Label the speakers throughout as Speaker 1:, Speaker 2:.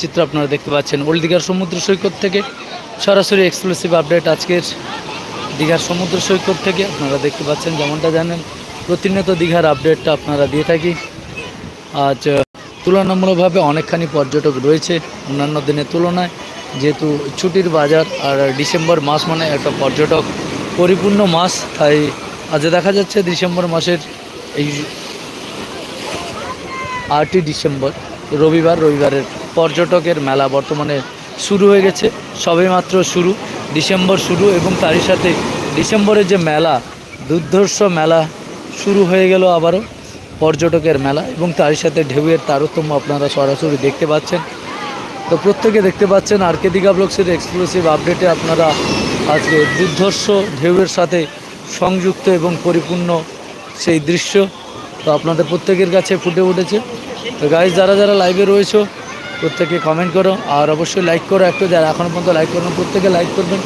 Speaker 1: চিত্র আপনারা দেখতে পাচ্ছেন। ওল্ড দীঘার সমুদ্র সৈকত থেকে সরাসরি এক্সক্লুসিভ আপডেট আজকের দীঘার সমুদ্র সৈকত থেকে। আপনারা দেখতে পাচ্ছেন, যেমনটা জানেন, প্রতিনিয়ত দীঘার আপডেটটা আপনারা দিয়ে থাকি। আজ তুলনামূলকভাবে অনেকখানি পর্যটক রয়েছে অন্যান্য দিনের তুলনায়। যেহেতু ছুটির বাজার আর ডিসেম্বর মাস মানে একটা পর্যটক পরিপূর্ণ মাস, তাই আজ দেখা যাচ্ছে ডিসেম্বর মাসের এই আটই ডিসেম্বর, রবিবার, রবিবারের পর্যটকের মেলা বর্তমানে শুরু হয়ে গেছে। সবেমাত্র শুরু, ডিসেম্বর শুরু এবং তারই সাথে ডিসেম্বরের যে মেলা, দুর্ধর্ষ মেলা শুরু হয়ে গেল আবারও। পর্যটকের মেলা এবং তারই সাথে ঢেউয়ের তারতম্য আপনারা সরাসরি দেখতে পাচ্ছেন। তো প্রত্যেকে দেখতে পাচ্ছেন আর কে দীঘা ব্লগসের এক্সক্লুসিভ আপডেটে আপনারা আজকে দুর্ধর্ষ ঢেউয়ের সাথে সংযুক্ত এবং পরিপূর্ণ সেই দৃশ্য। তো আপনাদের প্রত্যেকের কাছে ফুটে উঠেছে। তো গাইজ যারা যারা লাইভে রয়েছে প্রত্যেকে কমেন্ট করো। আর অবশ্যই লাইক করো একটু, যারা এখনও পর্যন্ত লাইক করবেন প্রত্যেকে লাইক করবেন।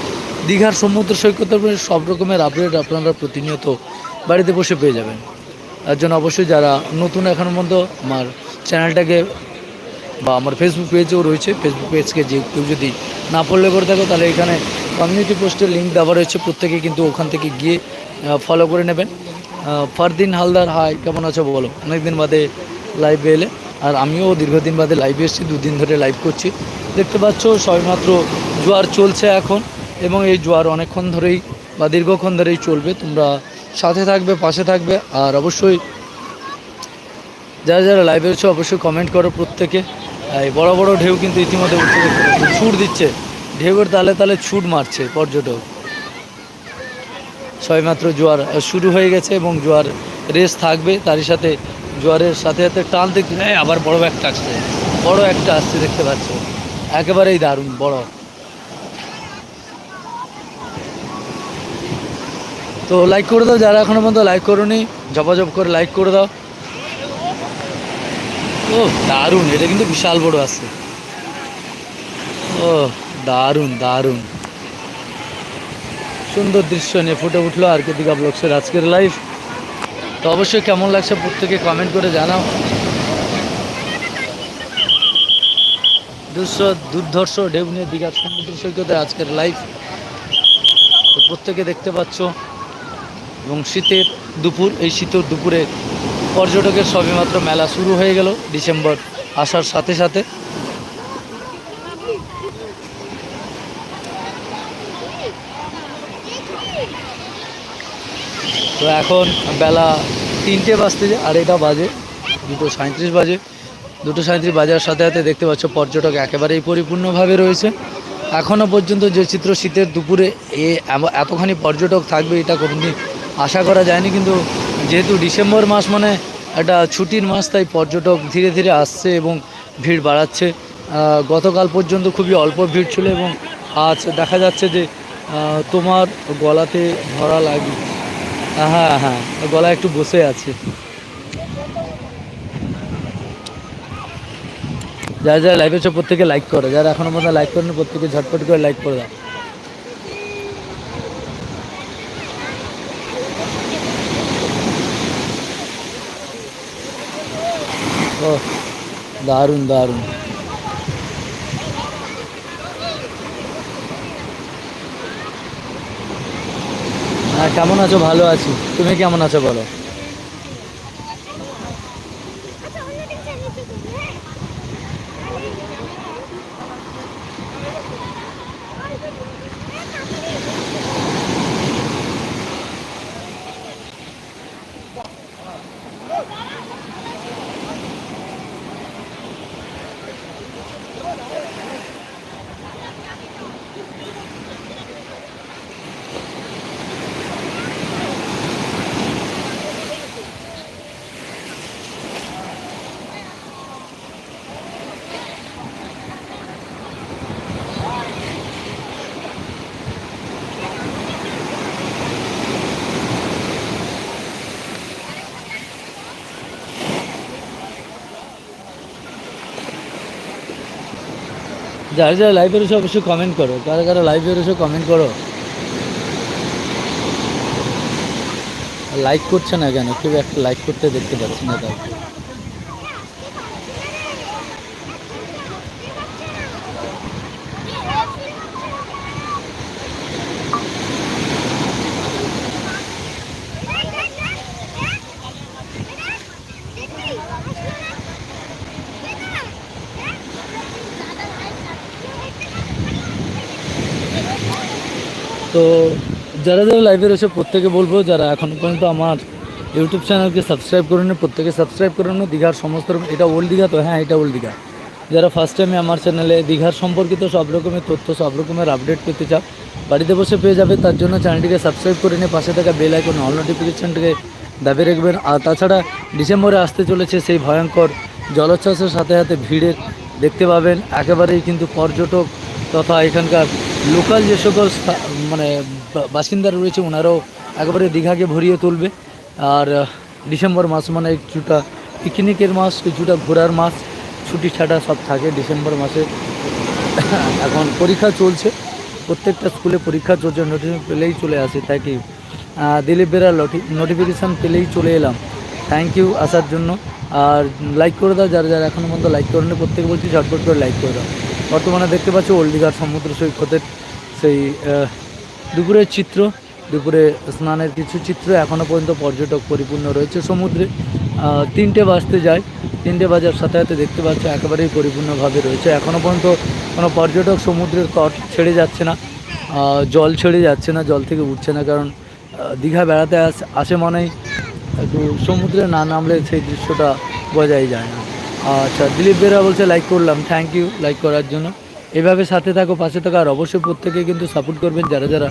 Speaker 1: দীঘার সমুদ্র সৈকতের সব রকমের আপডেট আপনারা প্রতিনিয়ত বাড়িতে বসে পেয়ে যাবেন। তার জন্য অবশ্যই যারা নতুন এখনও পর্যন্ত আমার চ্যানেলটাকে বা আমার ফেসবুক পেজও রয়েছে ফেসবুক পেজকে যে কেউ যদি না পড়লে করে থাকো, তাহলে এখানে কমিউনিটি পোস্টের লিঙ্ক দেওয়া রয়েছে। প্রত্যেকে কিন্তু ওখান থেকে গিয়ে ফলো করে নেবেন। ফারদিন হালদার হাই কেমন আছো বলো? অনেকদিন বাদে লাইভে এলে। আর আমিও দীর্ঘদিন বাদে লাইভে এসেছি, দুদিন ধরে লাইভ করছি। দেখতে পাচ্ছ, সবেমাত্র জোয়ার চলছে এখন এবং এই জোয়ার অনেকক্ষণ ধরেই বা দীর্ঘক্ষণ ধরেই চলবে। তোমরা সাথে থাকবে, পাশে থাকবে আর অবশ্যই যারা যারা লাইভে রয়েছে, অবশ্যই কমেন্ট করো প্রত্যেকে। এই বড় বড় ঢেউ কিন্তু ইতিমধ্যে উঠতে। ছুট দিচ্ছে। ঢেউয়ের তালে তালে ছুট মারছে পর্যটক। সবেমাত্র জোয়ার শুরু হয়ে গেছে এবং জোয়ার রেস থাকবে। তারই সাথে জোয়ারের সাথে সাথে টান দেখতে এই আবার বড় একটা আসছে। বড় একটা আসছে দেখতে পাচ্ছ। একেবারেই দারুণ, বড়। তো লাইক করে দাও, যারা এখনও পর্যন্ত লাইক করোনি জপাজপ করে লাইক করে দাও। ও, দারুণ, এটা কিন্তু বিশাল বড় আছে ও, দারুণ দারুণ। সুন্দর দৃশ্য নিয়ে ফুটে উঠল আর কে দীঘা ব্লগসের আজকের লাইভ তো অবশ্যই কেমন লাগছে প্রত্যেকে কমেন্ট করে জানাও। দুঃস্ব দুর্ধর্ষ ঢেউ নিয়ে দীঘার সমুদ্র সৈকতে আজকের লাইভ তো প্রত্যেকে দেখতে পাচ্ছ, এবং শীতের দুপুর, এই শীতের দুপুরে পর্যটকের সবেমাত্র মেলা শুরু হয়ে গেল ডিসেম্বর আসার সাথে সাথে। তো এখন বেলা তিনটে বাজতে আর এটা বাজে, দুটো সাঁত্রিশ বাজে। দুটো সাঁত্রিশ বাজার সাথে সাথে দেখতে পাচ্ছ পর্যটক একেবারেই পরিপূর্ণভাবে রয়েছে। এখনও পর্যন্ত যে চিত্র শীতের দুপুরে এ এতখানি পর্যটক থাকবে এটা কোনোদিন আশা করা যায়নি, কিন্তু যেহেতু ডিসেম্বর মাস মানে একটা ছুটির মাস, তাই পর্যটক ধীরে ধীরে আসছে এবং ভিড় বাড়াচ্ছে। গতকাল পর্যন্ত খুবই অল্প ভিড় ছিল এবং আজ দেখা যাচ্ছে যে তোমার গলাতে ধরা লাগে হ্যাঁ হ্যাঁ গলা একটু বসে আছে। যারা যারা লাইভে আছে প্রত্যেকে লাইক করো। যারা এখনও পর্যন্ত লাইক করেন প্রত্যেকে ঝটপট করে লাইক করে দাও। ও দারুণ দারুণ। কেমন আছো? ভালো আছি। তুমি কেমন আছো বলো? যারা যারা লাইভে রয়েছে অবশ্যই কমেন্ট করো। কারা কারা লাইভে রয়েছে কমেন্ট করো? লাইক করছে না কেন? কেউ একটা লাইক করতে দেখতে পাচ্ছি না কাউকে তো যারা যারা লাইভে রয়েছে প্রত্যেকে বলব, যারা এখন পর্যন্ত আমার ইউটিউব চ্যানেলকে সাবস্ক্রাইব করে নে প্রত্যেকে সাবস্ক্রাইব করে নে দীঘার সমস্ত এটা ওল্ড দীঘা তো? হ্যাঁ এটা ওল্ড দীঘা। যারা ফার্স্ট টাইমে আমার চ্যানেলে দীঘার সম্পর্কিত সব রকমের তথ্য, সব রকমের আপডেট পেতে চাও, বাড়িতে বসে পেয়ে যাবে। তার জন্য চ্যানেলটিকে সাবস্ক্রাইব করে নিয়ে পাশে থাকা বেল আইকন অল নোটিফিকেশনটিকে দাবি রাখবেন। আর তাছাড়া ডিসেম্বরে আসতে চলেছে সেই ভয়ঙ্কর জলোচ্ছ্বাসের সাথে সাথে ভিড়ের দেখতে পাবেন। একেবারেই কিন্তু পর্যটক তথা এখানকার লোকাল যে সকল মানে বাসিন্দারা রয়েছে ওনারাও একেবারে দীঘাকে ভরিয়ে তুলবে। আর ডিসেম্বর মাস মানে কিছুটা পিকনিকের মাস, কিছুটা ঘোরার মাস, ছুটি ছাটা সব থাকে ডিসেম্বর মাসে। এখন পরীক্ষা চলছে। প্রত্যেকটা স্কুলে পরীক্ষা চলছে নোটিফিকেশন পেলেই চলে আসে, তাই কি? দিলীপ বেরা নোটিফিকেশান পেলেই চলে এলাম। থ্যাংক ইউ আসার জন্য। আর লাইক করে দাও, যারা যারা এখনও পর্যন্ত লাইক করেনি প্রত্যেকে বলছি ঝটপট করে লাইক করে দাও। বর্তমানে দেখতে পাচ্ছ ওল্ড দীঘার সমুদ্র সৈকতের সেই দুপুরের চিত্র, দুপুরে স্নানের কিছু চিত্র এখনও পর্যন্ত পর্যটক পরিপূর্ণ রয়েছে সমুদ্রে। তিনটে বাজতে যায়, তিনটে বাজার সাথে সাথে দেখতে পাচ্ছ একেবারেই পরিপূর্ণভাবে রয়েছে। এখনও পর্যন্ত কোনো পর্যটক সমুদ্রের তট ছেড়ে যাচ্ছে না জল ছেড়ে যাচ্ছে না, জল থেকে উঠছে না, কারণ দীঘা বেড়াতে আসে মনেই একটু সমুদ্রে না নামলে সেই দৃশ্যটা বোঝাই যায় না। আচ্ছা দিলীপ বেরা বলছে লাইক করলাম থ্যাংক ইউ লাইক করার জন্য। এভাবে সাথে থাকো, পাশে থাকো, আর অবশ্যই প্রত্যেকে কিন্তু সাপোর্ট করবেন। যারা যারা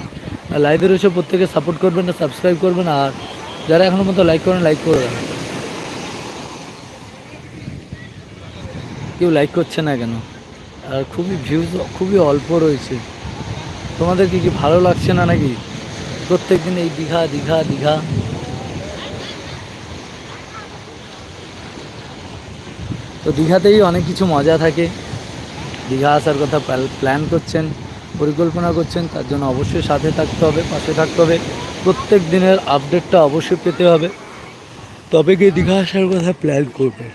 Speaker 1: লাইভে রয়েছে, প্রত্যেকে সাপোর্ট করবেন না সাবস্ক্রাইব করবেন, আর যারা এখনও পর্যন্ত লাইক করেন লাইক করে কেউ লাইক করছে না কেন? আর খুবই ভিউজ খুবই অল্প রয়েছে। তোমাদের কি কি ভালো লাগছে না নাকি? প্রত্যেক দিন এই দীঘা দীঘা দীঘা। তো দীঘাতেই অনেক কিছু মজা থাকে। দীঘা আসার কথা প্ল্যান করছেন, পরিকল্পনা করছেন, তার জন্য অবশ্যই সাথে থাকতে হবে, পাশে থাকতে হবে। প্রত্যেক দিনের আপডেটটা অবশ্যই পেতে হবে। তবে গিয়ে দীঘা আসার কথা প্ল্যান করবে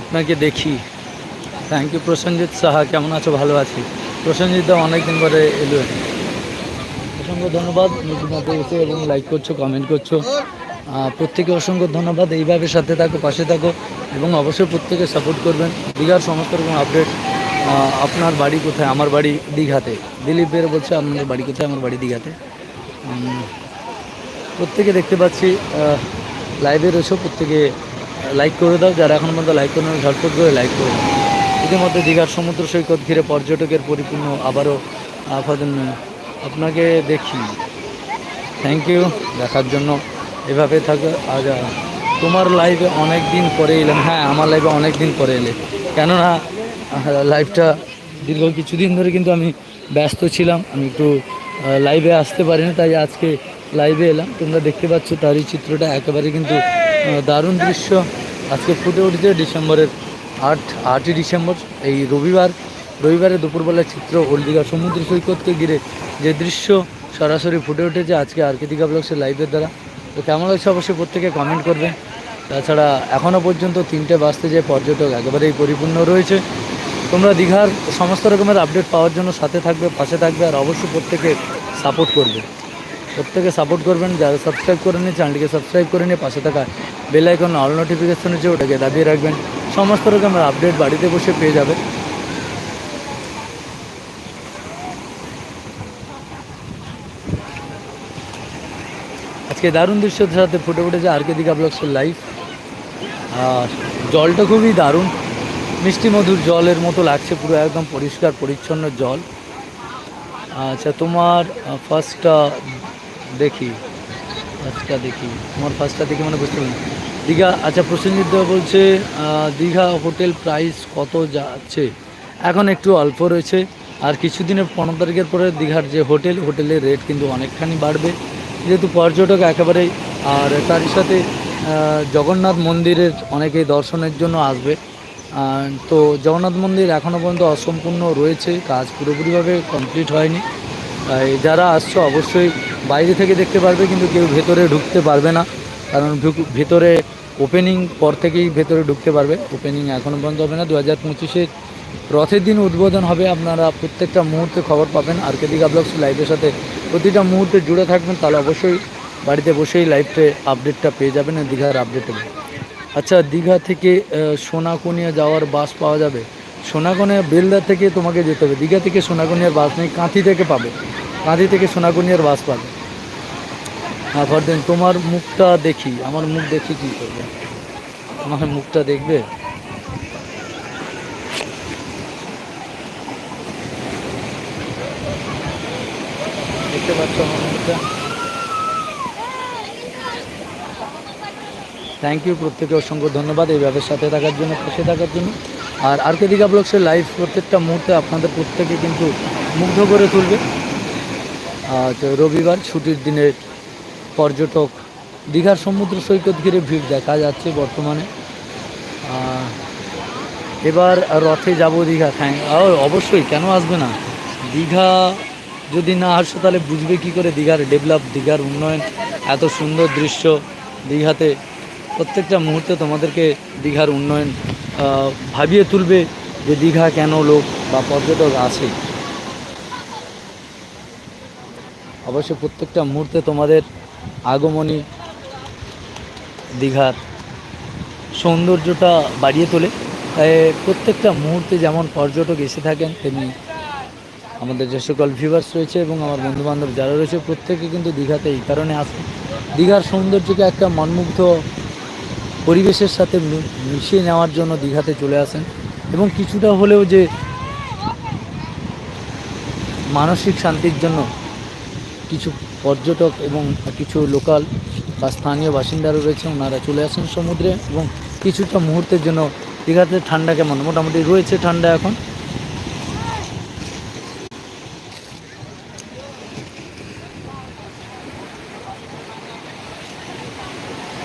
Speaker 1: আপনাকে দেখি। Thank you Prasenjit Saha. কেমন আছো? ভালো আছি। প্রসেনজিৎ দা অনেকদিন পরে এলো অসংখ্য ধন্যবাদ। নতুনতে এসে এবং লাইক করছ কমেন্ট করছ। প্রত্যেকে অসংখ্য ধন্যবাদ। এইভাবে সাথে থাকো, পাশে থাকো এবং অবশ্যই প্রত্যেকে সাপোর্ট করবেন। দীঘার সমস্ত রকম আপডেট আপনার বাড়ি কোথায়? আমার বাড়ি দীঘাতে। দিলীপ বের বলছে আপনার বাড়ি কোথায়? আমার বাড়ি দীঘাতে। প্রত্যেকে দেখতে পাচ্ছি লাইভে রয়েছে। প্রত্যেকে লাইক করে দাও, যারা এখন পর্যন্ত লাইক করে ঝটপট করে লাইক করে দাও ইতিমধ্যে দীঘার সমুদ্র সৈকত ঘিরে পর্যটকের পরিপূর্ণ আবারও আপাতন আপনাকে দেখি। থ্যাংক ইউ দেখার জন্য। এভাবে থাকে আজ তোমার লাইভে অনেক দিন পরে এলাম। হ্যাঁ আমার লাইভে অনেক দিন পরে এলে। কেননা লাইভটা দীর্ঘ কিছুদিন ধরে কিন্তু আমি ব্যস্ত ছিলাম। আমি একটু লাইভে আসতে পারিনি, তাই আজকে লাইভে এলাম। তোমরা দেখতে পাচ্ছ, তারই চিত্রটা একেবারে কিন্তু দারুণ দৃশ্য। আজকে ফুটে উঠেছে ডিসেম্বরের আট, আটই ডিসেম্বর। এই রবিবার, রবিবারে দুপুরবেলা চিত্র হলদিঘা সমুদ্র সৈকতকে ঘিরে যে দৃশ্য সরাসরি ফুটে উঠেছে আজকে আর্কিতিকা ব্লগসের লাইভের দ্বারা। তো কেমন লাগছে অবশ্যই প্রত্যেকে কমেন্ট করবে। তাছাড়া এখনও পর্যন্ত তিনটে বাসতে যে পর্যটক একেবারেই পরিপূর্ণ রয়েছে। তোমরা দীঘার সমস্ত রকমের আপডেট পাওয়ার জন্য সাথে থাকবে, পাশে থাকবে আর অবশ্যই প্রত্যেকে সাপোর্ট করবে। প্রত্যেকে সাপোর্ট করবেন। যারা সাবস্ক্রাইব করে নিয়ে চ্যানেলটিকে সাবস্ক্রাইব করে নিয়ে পাশে থাকা বেল আইকন অল নোটিফিকেশন আছে ওটাকে দাবিয়ে রাখবেন, সমস্ত রকমের আপডেট বাড়িতে বসে পেয়ে যাবে আজকে দারুণ দৃশ্যের সাথে ফুটে উঠেছে আর কে দিঘা ব্লগসের লাইভ আর জলটা খুবই দারুণ। মিষ্টি মধুর জলের মতো লাগছে পুরো, একদম পরিষ্কার, পরিচ্ছন্ন জল। আচ্ছা তোমার ফার্স্টটা দেখি। ফার্স্টটা দেখি। তোমার ফার্স্টটা দেখি মানে বুঝতে পারি দীঘা আচ্ছা প্রসেনজিৎ দেওয়া বলছে দীঘা হোটেল প্রাইস কত যাচ্ছে? এখন একটু অল্প রয়েছে। আর কিছুদিনের পনেরো তারিখের পরে দীঘার যে হোটেল, হোটেলের রেট কিন্তু অনেকখানি বাড়বে। যেহেতু পর্যটক একেবারেই, আর তারই সাথে জগন্নাথ মন্দিরের অনেকেই দর্শনের জন্য আসবে। তো জগন্নাথ মন্দির এখনও পর্যন্ত অসম্পূর্ণ রয়েছে, কাজ পুরোপুরিভাবে কমপ্লিট হয়নি। তাই যারা আসছো অবশ্যই বাইরে থেকে দেখতে পারবে, কিন্তু কেউ ভেতরে ঢুকতে পারবে না। কারণ ভেতরে ওপেনিং পর থেকেই ভেতরে ঢুকতে পারবে। ওপেনিং এখনও পর্যন্ত হবে না। দু হাজার পঁচিশের রথের দিন উদ্বোধন হবে। আপনারা প্রত্যেকটা মুহূর্তে খবর পাবেন। আর কে দীঘা ব্লগস লাইভের সাথে প্রতিটা মুহূর্তে জুড়ে থাকবেন। তাহলে অবশ্যই বাড়িতে বসেই লাইভে আপডেটটা পেয়ে যাবেন দীঘার আপডেট আচ্ছা দীঘা থেকে সোনাকনিয়া যাওয়ার বাস পাওয়া যাবে। সোনাকনিয়া বেলদা থেকে তোমাকে যেতে হবে। দীঘা থেকে সোনাকনিয়ার বাস নেই, কাঁথি থেকে পাবে। কাঁথি থেকে সোনাকনিয়ার বাস পাবে। হ্যাঁ ফরদিন তোমার মুখটা দেখি, আমার মুখ দেখি কী করবে? আমার মুখটা দেখবে? দেখতে পাচ্ছ আমার মুখটা? থ্যাংক ইউ প্রত্যেকে অসংখ্য ধন্যবাদ এই ব্যবসার সাথে থাকার জন্য পাশে থাকার জন্য। আর আর কে দীঘা ব্লগসের লাইভ প্রত্যেকটা মুহূর্তে আপনাদের প্রত্যেকে কিন্তু মুগ্ধ করে তুলবে। আর রবিবার, ছুটির দিনে পর্যটক দীঘার সমুদ্র সৈকত ঘিরে ভিড় দেখা যাচ্ছে বর্তমানে। এবার রথে যাব দীঘা। থ্যাংক অবশ্যই, কেন আসবে না? দীঘা যদি না আসো, তাহলে বুঝবে কি করে দীঘার ডেভেলপ, দীঘার উন্নয়ন, এত সুন্দর দৃশ্য দীঘাতে। প্রত্যেকটা মুহূর্তে তোমাদেরকে দীঘার উন্নয়ন ভাবিয়ে তুলবে যে দীঘা কেন লোক বা পর্যটক আসে অবশ্যই প্রত্যেকটা মুহূর্তে তোমাদের আগমনী দীঘার সৌন্দর্যটা বাড়িয়ে তোলে। তাই প্রত্যেকটা মুহূর্তে যেমন পর্যটক এসে থাকেন, তেমনি আমাদের যে সকল ভিউয়ার্স রয়েছে এবং আমার বন্ধুবান্ধব যারা রয়েছে, প্রত্যেকে কিন্তু দীঘাতে এই কারণে আসে। দীঘার সৌন্দর্যকে একটা মনমুগ্ধ পরিবেশের সাথে মিশিয়ে নেওয়ার জন্য দীঘাতে চলে আসেন। এবং কিছুটা হলেও যে মানসিক শান্তির জন্য কিছু পর্যটক এবং কিছু লোকাল বা স্থানীয় বাসিন্দারা রয়েছে, ওনারা চলে আসেন সমুদ্রে এবং কিছুটা মুহূর্তের জন্য দীঘাতে ঠান্ডা কেমন? মোটামুটি রয়েছে ঠান্ডা এখন।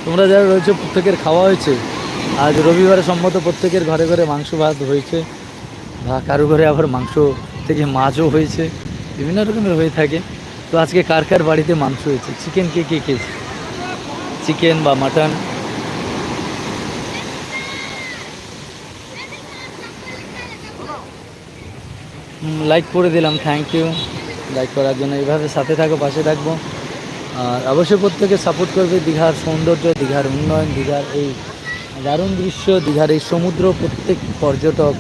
Speaker 1: তোমরা যারা রয়েছে, প্রত্যেকের খাওয়া হয়েছে। আজ রবিবারে সম্মত প্রত্যেকের ঘরে ঘরে মাংস ভাত হয়েছে বা কারও ঘরে আবার মাংস থেকে মাছও হয়েছে। বিভিন্ন রকমের হয়ে থাকে। তো আজকে কার কার বাড়িতে মাংস হয়েছে? চিকেন কে কে খেয়েছে? চিকেন বা মাটন লাইক করে দিলাম থ্যাংক ইউ লাইক করার জন্য এইভাবে সাথে থাকো, পাশে থাকব। আর অবশ্যই প্রত্যেকে সাপোর্ট করবে দীঘার সৌন্দর্য, দীঘার উন্নয়ন, দীঘার এই দারুণ দৃশ্য, দীঘার এই সমুদ্র। প্রত্যেক পর্যটক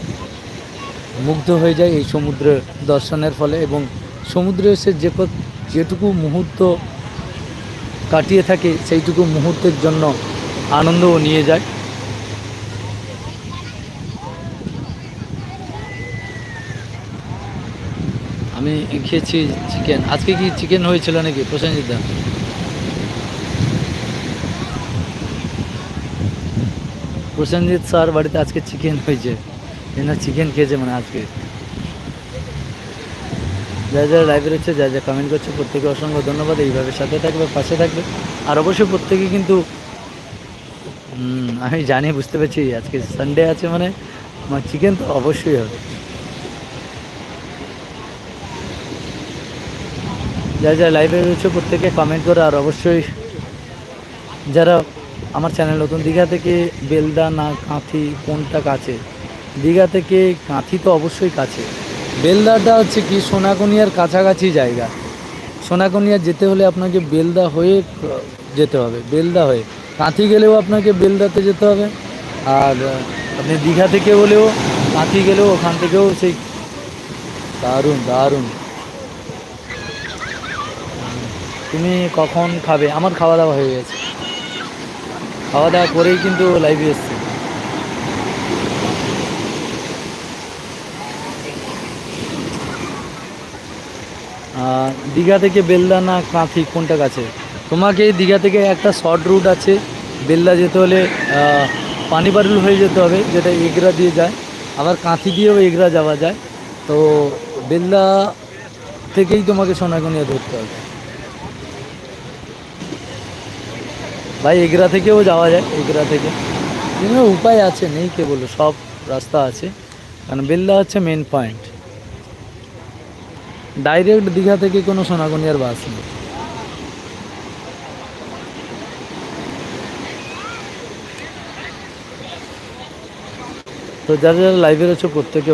Speaker 1: মুগ্ধ হয়ে যায় এই সমুদ্র দর্শনের ফলে এবং সমুদ্রে এসে যে যেটুকু মুহূর্ত কাটিয়ে থাকে, সেইটুকু মুহূর্তের জন্য আনন্দও নিয়ে যায়। আমি খেয়েছি চিকেন আজকে কি চিকেন হয়েছিল নাকি, প্রসেনজিৎ দা? প্রসেনজিৎ স্যার বাড়িতে আজকে চিকেন হয়েছে। এনা চিকেন খেয়েছে মানে আজকে। যা যা লাইভে রয়েছে যা যা কমেন্ট করছে, প্রত্যেকে অসংখ্য ধন্যবাদ। এইভাবে সাথে থাকবে, পাশে থাকবে। আর অবশ্যই প্রত্যেকে কিন্তু আমি জানি, বুঝতে পারছি, আজকে সানডে আছে মানে আমার চিকেন তো অবশ্যই হবে। যা যা লাইভে রয়েছে, প্রত্যেকে কমেন্ট করো, আর অবশ্যই যারা আমার চ্যানেল নতুন, দীঘা থেকে বেলদা না কাঁথি, কোনটা কাছে? দীঘা থেকে কাঁথি তো অবশ্যই কাছে। বেলদাটা হচ্ছে কি, সোনাকনিয়ার কাছাকাছি জায়গা। সোনাকনিয়া যেতে হলে আপনাকে বেলদা হয়ে, যেতে হবে, বেলদা হয়ে। কাঁথি গেলেও আপনাকে বেলদাতে যেতে হবে। আর আপনি দীঘা থেকে হলেও কাঁথি গেলেও ওখান থেকেও সেই দারুণ দারুণ। তুমি কখন খাবে? আমার খাওয়া দাওয়া হয়ে গেছে। খাওয়া দাওয়া করেই কিন্তু লাইভে এসছে। দীঘা থেকে বেলদা না কাঁথি, কোনটা কাছে? তোমাকে দীঘা থেকে একটা শর্ট রুট আছে। বেলদা যেতে হলে পানিবারুল হয়ে যেতে হবে, যেটা এগরা দিয়ে যায়। আবার কাঁথি দিয়েও এগরা যাওয়া যায়। তো বেলদা থেকেই তোমাকে সোনাগনিয়া ধরতে হবে। ভাই, এগরা থেকেও যাওয়া যায়, এগরা থেকে। বিভিন্ন উপায় আছে, নেই কে বলো সব রাস্তা আছে। কারণ বেলদা হচ্ছে মেন পয়েন্ট ডাইরেক্ট দীঘা থেকে কোনো সোনাগনিয়ার বাস নেই। তো যারা যারা লাইভে রয়েছে প্রত্যেকে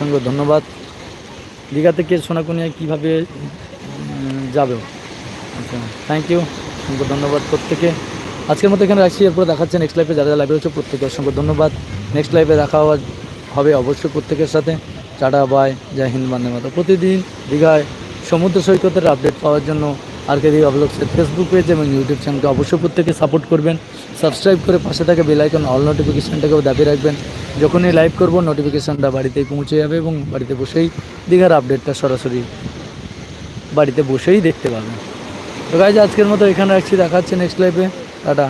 Speaker 1: অসংখ্য ধন্যবাদ। দীঘা থেকে সোনাকুনিয়া কীভাবে যাবে? আচ্ছা থ্যাংক ইউ অসংখ্য ধন্যবাদ প্রত্যেকে। আজকের মতো এখানে রাখছি, এরপর দেখাচ্ছে নেক্সট লাইফে যারা যারা লাইভে হচ্ছে প্রত্যেকে অসংখ্য ধন্যবাদ। নেক্সট লাইফে দেখা হবে অবশ্যই প্রত্যেকের সাথে। টাটা বাই জয় হিন্দ বান্ধব মাতা। প্রতিদিন দীঘায় সমুদ্র সৈকতের আপডেট পাওয়ার জন্য আর কে দিঘা ব্লগসের ফেসবুক পেজ এবং ইউটিউব চ্যানেলকে অবশ্যই প্রত্যেকে সাপোর্ট করবেন। সাবস্ক্রাইব করে পাশে থাকা বেল আইকন অল নোটিফিকেশানটাকেও দাবি রাখবেন। যখনই লাইভ করব নোটিফিকেশানটা বাড়িতেই পৌঁছে যাবে এবং বাড়িতে বসেই দীঘার আপডেটটা সরাসরি বাড়িতে বসেই দেখতে পাবেন। তো গাইজ আজকের মতো এখানে রাখছি। দেখা হচ্ছে নেক্সট লাইফে টাটা।